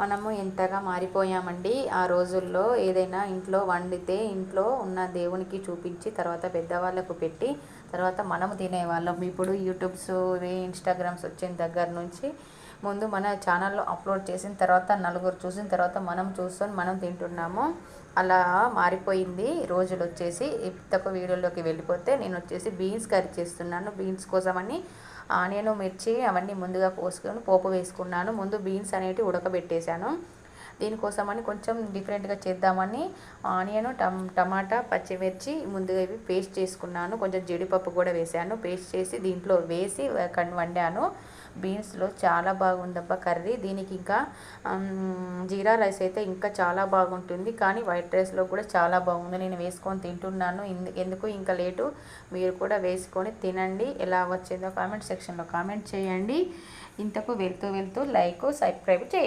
మనము ఎంతగా మారిపోయామండి. ఆ రోజుల్లో ఏదైనా ఇంట్లో వండితే ఇంట్లో ఉన్న దేవునికి చూపించి తర్వాత పెద్దవాళ్ళకు పెట్టి తర్వాత మనము తినేవాళ్ళం. ఇప్పుడు యూట్యూబ్స్ ఇన్స్టాగ్రామ్స్ వచ్చిన దగ్గర నుంచి ముందు మన ఛానల్లో అప్లోడ్ చేసిన తర్వాత నలుగురు చూసిన తర్వాత మనం చూసుకొని మనం తింటున్నాము. అలా మారిపోయింది. రోజులు వచ్చేసి తక్కువ వీడియోలోకి వెళ్ళిపోతే నేను వచ్చేసి బీన్స్ కర్రీ చేస్తున్నాను. బీన్స్ కోసమని ఆనియన్ మిర్చి అవన్నీ ముందుగా కోసుకొని పోపు వేసుకున్నాను. ముందు బీన్స్ అనేవి ఉడకబెట్టేశాను. దీనికోసమని కొంచెం డిఫరెంట్గా చేద్దామని ఆనియన్ టమ్ టమాటా పచ్చిమిర్చి ముందుగా ఇవి పేస్ట్ చేసుకున్నాను. కొంచెం జీడిపప్పు కూడా వేసాను పేస్ట్ చేసి దీంట్లో వేసి కన్ వండాను. బీన్స్లో చాలా బాగుందబ్బా కర్రీ. దీనికి ఇంకా జీరా రైస్ అయితే ఇంకా చాలా బాగుంటుంది. కానీ వైట్ రైస్లో కూడా చాలా బాగుంది. నేను వేసుకొని తింటున్నాను. ఎందుకు ఇంకా లేటు? మీరు కూడా వేసుకొని తినండి. ఎలా వచ్చిందో కామెంట్ సెక్షన్లో కామెంట్ చేయండి. ఇంతకు వెళ్తూ వెళ్తూ లైక్ సబ్స్క్రైబ్ చేయండి.